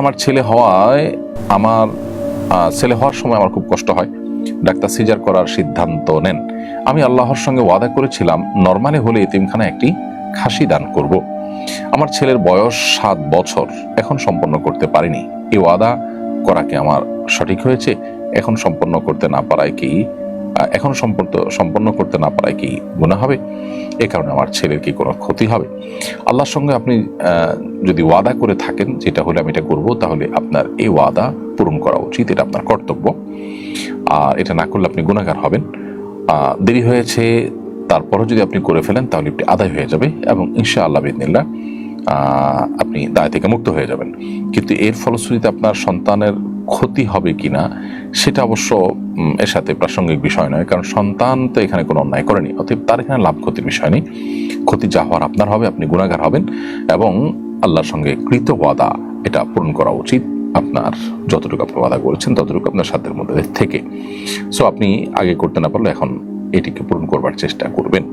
আমার ছেলে হওয়ায় আমার ছেলে হওয়ার সময় আমার খুব কষ্ট হয়। ডাক্তার সিজার করার সিদ্ধান্ত নেন। আমি আল্লাহর সঙ্গে ওয়াদা করেছিলাম, নর্মালি হলে এতিমখানা একটি খাসি দান করব। আমার ছেলের বয়স সাত বছর, এখন সম্পন্ন করতে পারিনি। এই ওয়াদা করা কি আমার সঠিক হয়েছে? এখন সম্পন্ন করতে না পারায় কি এখন সম্পন্ন সম্পন্ন করতে না পারায় কি গুণা হবে? এ কারণে আমার ছেলের কি কোনো ক্ষতি হবে? আল্লাহর সঙ্গে আপনি যদি ওয়াদা করে থাকেন, যেটা হলে আমি এটা করব, তাহলে আপনার এই ওয়াদা পূরণ করা উচিত, এটা আপনার কর্তব্য। আর এটা না করলে আপনি গুণাগার হবেন। দেরি হয়েছে, তারপরও যদি আপনি করে ফেলেন, তাহলে একটি আদায় হয়ে যাবে এবং ইনশা আল্লাহ বিদিনিল্লা আপনি দায় থেকে মুক্ত হয়ে যাবেন। কিন্তু এর ফলশ্রুতিতে আপনার সন্তানের ক্ষতি হবে কিনা, সেটা অবশ্য এর সাথে প্রাসঙ্গিক বিষয় নয়, কারণ সন্তান তো এখানে কোনো অন্যায় করেনি, অতএব তার এখানে লাভ ক্ষতির বিষয় নেই। ক্ষতি যা হওয়ার আপনার হবে, আপনি গুণাগার হবেন এবং আল্লাহর সঙ্গে কৃত ওয়াদা, এটা পূরণ করা উচিত আপনার, যতটুকু আপনি ওয়াদা করেছেন, ততটুকু আপনার সাধ্যের মধ্যে থেকে। সো আপনি আগে করতে না পারলে এখন এটিকে পূরণ করবার চেষ্টা করবেন।